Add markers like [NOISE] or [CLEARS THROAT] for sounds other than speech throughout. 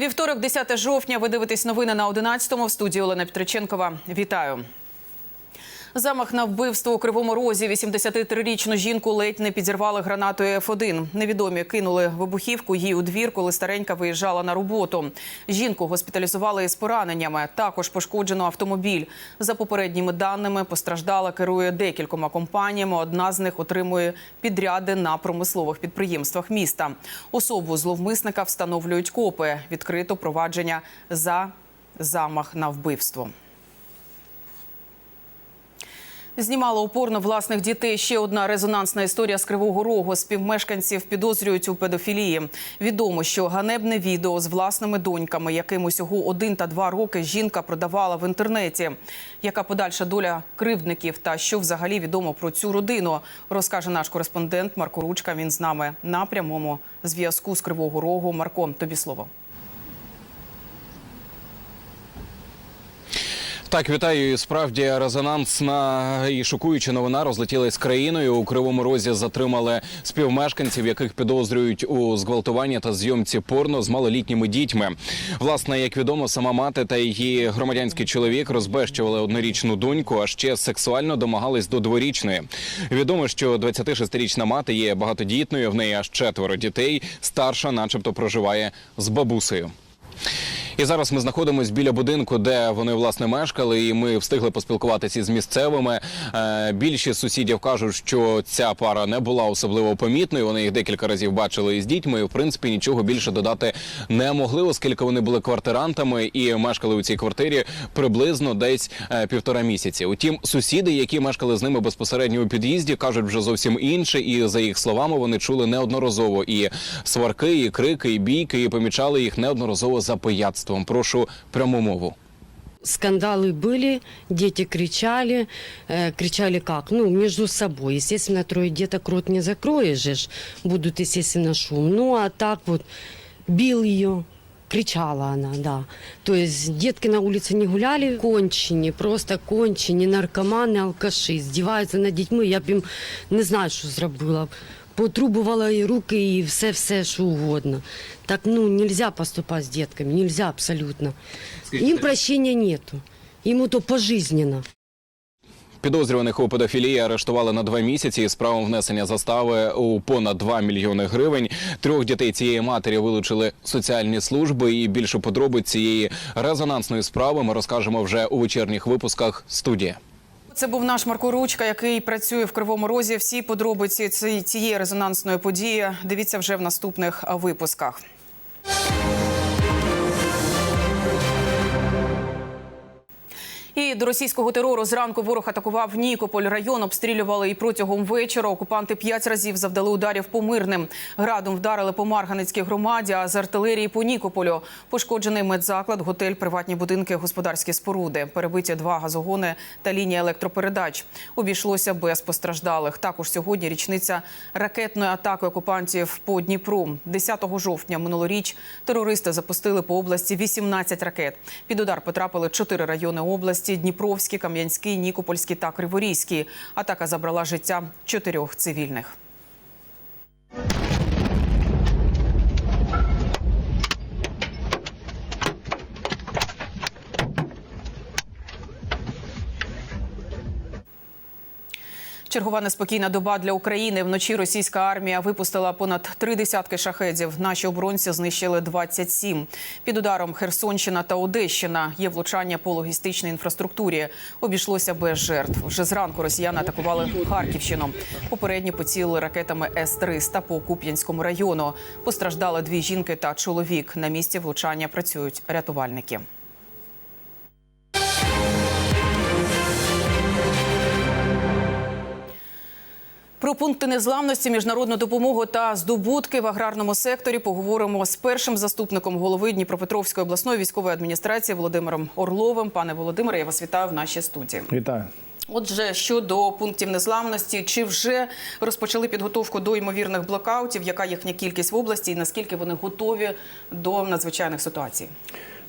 Вівторок, 10 жовтня. Ви дивитесь новини на 11-му. В студії Олена Петриченкова. Вітаю. Замах на вбивство у Кривому Розі 83-річну жінку ледь не підірвали гранатою Ф1. Невідомі кинули вибухівку їй у двір, коли старенька виїжджала на роботу. Жінку госпіталізували із пораненнями. Також пошкоджено автомобіль. За попередніми даними, постраждала керує декількома компаніями. Одна з них отримує підряди на промислових підприємствах міста. Особу зловмисника встановлюють копи. Відкрито провадження за замах на вбивство. Знімала упорно власних дітей. Ще одна резонансна історія з Кривого Рогу. Співмешканців підозрюють у педофілії. Відомо, що ганебне відео з власними доньками, яким усього один та два роки жінка продавала в інтернеті. Яка подальша доля кривдників та що взагалі відомо про цю родину, розкаже наш кореспондент Марко Ручка. Він з нами на прямому зв'язку з Кривого Рогу. Марко, тобі слово. Так, вітаю. І Справді резонансна і шокуюча новина розлетілась країною. У кривому розі затримали співмешканців, яких підозрюють у зґвалтуванні та зйомці порно з малолітніми дітьми. Власне, як відомо, сама мати та її громадянський чоловік розбещували однорічну доньку, а ще сексуально домагались до дворічної. Відомо, що 26-річна мати є багатодітною. В неї аж четверо дітей. Старша, начебто, проживає з бабусею. І зараз ми знаходимося біля будинку, де вони власне мешкали, і ми встигли поспілкуватися з місцевими. Е, Більшість сусідів кажуть, що ця пара не була особливо помітною. Вони їх декілька разів бачили із дітьми. і, В принципі, нічого більше додати не могли, оскільки вони були квартирантами і мешкали у цій квартирі приблизно десь е, півтора місяці. Утім, сусіди, які мешкали з ними безпосередньо у під'їзді, кажуть вже зовсім інше. І за їх словами вони чули неодноразово і сварки, і крики, і бійки, і помічали їх неодноразово за пияцтвом. Прошу пряму мову. Скандалы были, дети кричали, э, кричали как? Ну, между собой. Естественно, трое деток рот не закроешь же, ж, будут, естественно, шум. Ну, а так вот, бил ее, кричала она, да. То есть детки на улице не гуляли, кончені, просто кончені, наркомани, алкаші, здіваються над дітьми. Я б їм не знаю, що зробила. б. Потрубувала і руки, і все-все, що угодно. Так, ну, нельзя поступать с детками, нельзя абсолютно. Им прощения нету. Ему то пожизненно. Підозрюваних у педофілії арештували на два місяці із правом внесення застави у понад 2 мільйони гривень. Трьох дітей цієї матері вилучили соціальні служби. І більше подробиць цієї резонансної справи ми розкажемо вже у вечірніх випусках студії. Це був наш Марко Ручка, який працює в Кривому Розі. Всі подробиці цієї резонансної події дивіться вже в наступних випусках. І до російського терору зранку ворог атакував Нікополь. Район обстрілювали і протягом вечора. Окупанти п'ять разів завдали ударів по мирним. Градом вдарили по Марганицькій громаді, а з артилерії по Нікополю. Пошкоджений медзаклад, готель, приватні будинки, господарські споруди. Перебиті два газогони та лінія електропередач. Обійшлося без постраждалих. Також сьогодні річниця ракетної атаки окупантів по Дніпру. 10 жовтня минулоріч терористи запустили по області 18 ракет. Під удар потрапили чотири райони області: Дніпровський, Кам'янський, Нікопольські та Криворізький. Атака забрала життя чотирьох цивільних. Чергова неспокійна доба для України. Вночі російська армія випустила понад три десятки шахедів. Наші оборонці знищили 27. Під ударом Херсонщина та Одещина є влучання по логістичній інфраструктурі. Обійшлося без жертв. Вже зранку росіяни атакували Харківщину. Попередні поцілили ракетами С-300 по Куп'янському району. Постраждали дві жінки та чоловік. На місці влучання працюють рятувальники. Про пункти незламності, міжнародну допомогу та здобутки в аграрному секторі поговоримо з першим заступником голови Дніпропетровської обласної військової адміністрації Володимиром Орловим. Пане Володимире, я вас вітаю в нашій студії. Вітаю. Отже, щодо пунктів незламності, чи вже розпочали підготовку до ймовірних блокаутів? Яка їхня кількість в області, і наскільки вони готові до надзвичайних ситуацій?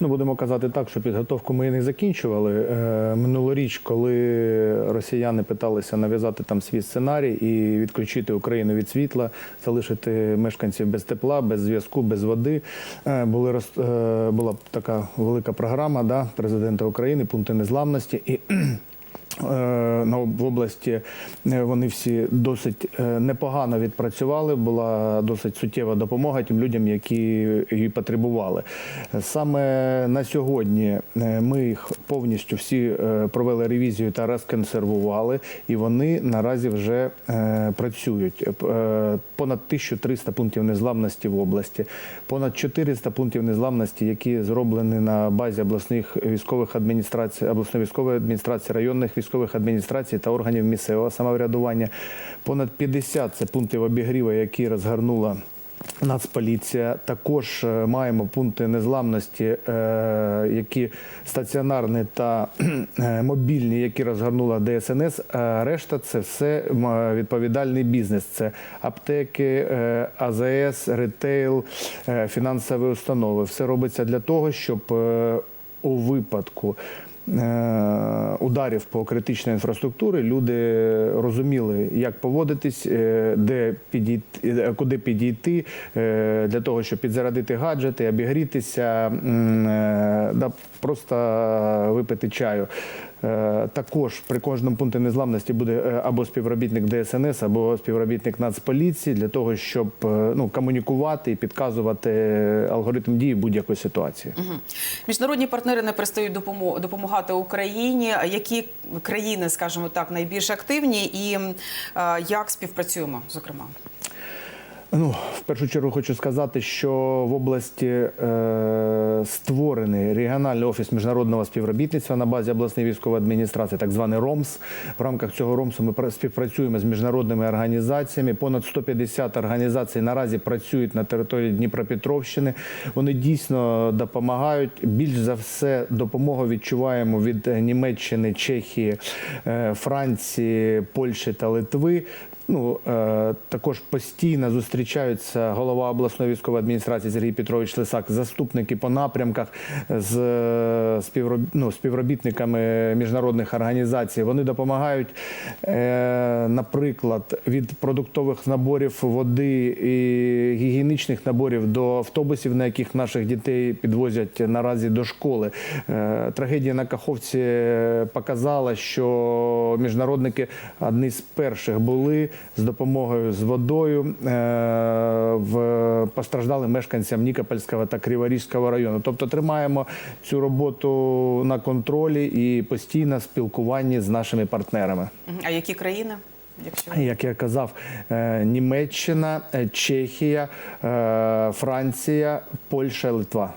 Ну, будемо казати так, що підготовку ми не закінчували. Е, Минулоріч, коли росіяни питалися нав'язати там свій сценарій і відключити Україну від світла, залишити мешканців без тепла, без зв'язку, без води, е, були е, була така велика програма да, президента України, пункти незламності. І на області е, вони всі досить е, непогано відпрацювали. Була досить суттєва допомога тим людям, які її потребували. Саме на сьогодні е, ми їх повністю всі е, провели ревізію та розконсервували, і вони наразі вже е, працюють. Е, Понад 1300 пунктів незламності в області, понад 400 пунктів незламності, які зроблені на базі обласних військових адміністрацій, обласної військової адміністрації, районних військових адміністрацій та органів місцевого самоврядування. Понад 50 це пунктів обігріву, які розгорнула. Нацполіція також е, маємо пункти незламності, е, які стаціонарні та [CLEARS THROAT] е, мобільні, які розгорнула ДСНС. А решта це все відповідальний бізнес. Це аптеки, АЗС, ретейл, е, фінансові установи. Все робиться для того, щоб у випадку ударів по критичній інфраструктурі люди розуміли, як поводитись, е, де підійти, е, куди підійти е, для того, щоб підзарадити гаджети, обігрітися, е, да, просто випити чаю. Е, Також при кожному пункті незламності буде е, або співробітник ДСНС, або співробітник Нацполіції для того, щоб е, ну, комунікувати і підказувати алгоритм дії будь-якої ситуації. Міжнародні партнери не перестають допомагати Україні. Які країни, скажімо так, найбільш активні і як співпрацюємо, зокрема? Ну, в першу чергу хочу сказати, що в області е, створений регіональний офіс міжнародного співробітництва на базі обласної військової адміністрації, так званий РОМС. В рамках цього РОМСу ми пра- співпрацюємо з міжнародними організаціями. Понад 150 організацій наразі працюють на території Дніпропетровщини. Вони дійсно допомагають. Більш за все, допомогу відчуваємо від Німеччини, Чехії, е, Франції, Польщі та Литви. Ну е, також постійно зустрічаються голова обласної військової адміністрації Сергій Петрович Лисак, заступники по напрямках з е, ну, співробітниками міжнародних організацій. Вони допомагають, е, наприклад, від продуктових наборів води і гігієнічних наборів до автобусів, на яких наших дітей підвозять наразі до школи. Трагедія на Каховці показала, що міжнародники одні з перших були з допомогою з водою е, в постраждалим мешканцям Нікопольського та Криворізького району. Тобто тримаємо цю роботу на контролі і постійно спілкуванні з нашими партнерами. А які країни? Якщо Як я казав, е, Німеччина, е, Чехія, Франція, Польща, Литва.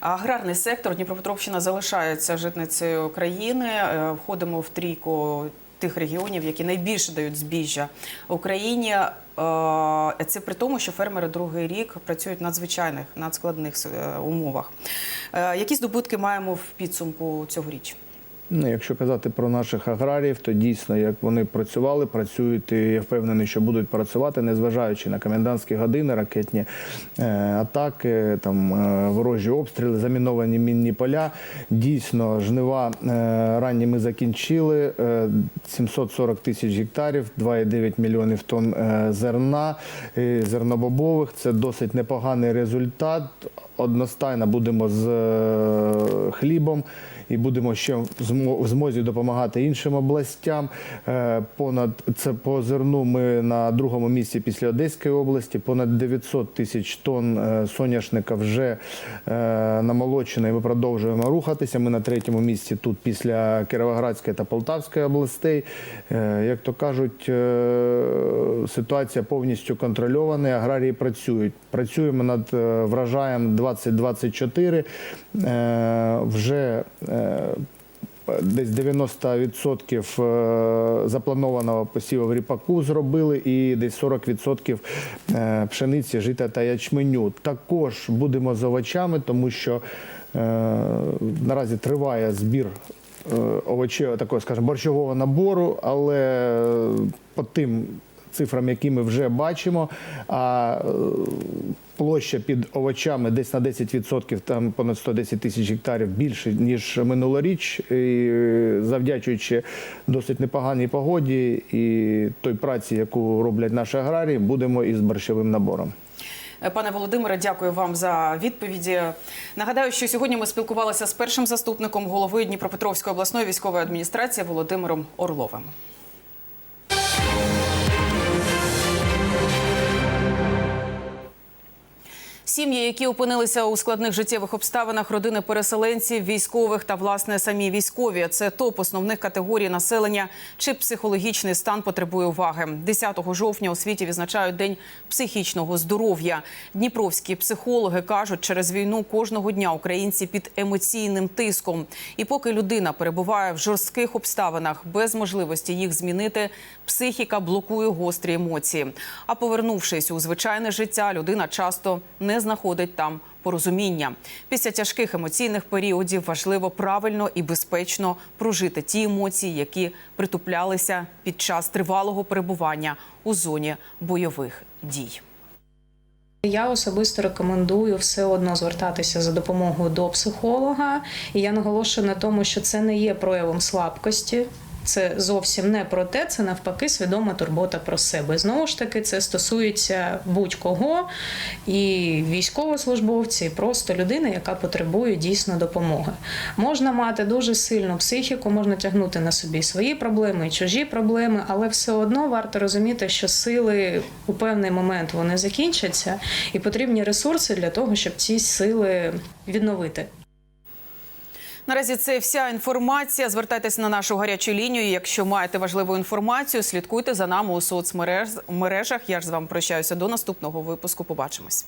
Аграрний сектор Дніпропетровщина залишається житницею країни. Входимо в трійку тих регіонів, які найбільше дають збіжжя Україні. Е, Це при тому, що фермери другий рік працюють в надзвичайних надскладних е, умовах. Е, Які здобутки маємо в підсумку цьогоріч? Ну, якщо казати про наших аграріїв, то дійсно, як вони працювали, працюють, і я впевнений, що будуть працювати, незважаючи на комендантські години, ракетні е, атаки, там е, ворожі обстріли, заміновані мінні поля. Дійсно, жнива е, ранні ми закінчили. Е, 740 тисяч гектарів, 2,9 мільйонів тонн зерна, зернобобових. Це досить непоганий результат. Одностайно будемо з е, хлібом і будемо ще в змозі допомагати іншим областям. Е, Понад це по зерну ми на другому місці після Одеської області. Понад 900 тисяч тонн е, соняшника вже намолочено, і ми продовжуємо рухатися. Ми на третьому місці тут після Кіровоградської та Полтавської областей. Як то кажуть, ситуація повністю контрольована. Аграрії працюють. Працюємо над врожаєм 2024. Е, Вже е, Десь 90% е, запланованого посіву в ріпаку зробили, і десь 40% е, пшениці, жита та ячменю. Також будемо з овочами, тому що наразі триває збір овочів, такого, скажімо, борщового набору, але по тим цифрам, які ми вже бачимо. А е, площа під овочами десь на 10%, там понад 110 тисяч гектарів більше ніж минулоріч, і е, завдячуючи досить непоганій погоді і той праці, яку роблять наші аграрії, будемо із борщовим набором. Пане Володимире, дякую вам за відповіді. Нагадаю, що сьогодні ми спілкувалися з першим заступником голови Дніпропетровської обласної військової адміністрації Володимиром Орловим. Сім'ї, які опинилися у складних життєвих обставинах, родини переселенців, військових та власне самі військові це топ основних категорій населення. Чи психологічний стан потребує уваги? 10 жовтня у світі відзначають день психічного здоров'я. Дніпровські психологи кажуть, через війну кожного дня українці під емоційним тиском. І поки людина перебуває в жорстких обставинах без можливості їх змінити, психіка блокує гострі емоції. А повернувшись у звичайне життя, людина часто не знаходить там порозуміння. Після тяжких емоційних періодів важливо правильно і безпечно прожити ті емоції, які притуплялися під час тривалого перебування у зоні бойових дій. Я особисто рекомендую все одно звертатися за допомогою до психолога. І я наголошую на тому, що це не є проявом слабкості. Це зовсім не про те, це навпаки свідома турбота про себе. Знову ж таки, це стосується будь-кого, і військовослужбовці, і просто людини, яка потребує дійсно допомоги. Можна мати дуже сильну психіку, можна тягнути на собі свої проблеми, чужі проблеми, але все одно варто розуміти, що сили у певний момент вони закінчаться, і потрібні ресурси для того, щоб ці сили відновити. Наразі це вся інформація. Звертайтеся на нашу гарячу лінію. Якщо маєте важливу інформацію, слідкуйте за нами у соцмережах. Я ж з вами прощаюся до наступного випуску. Побачимось.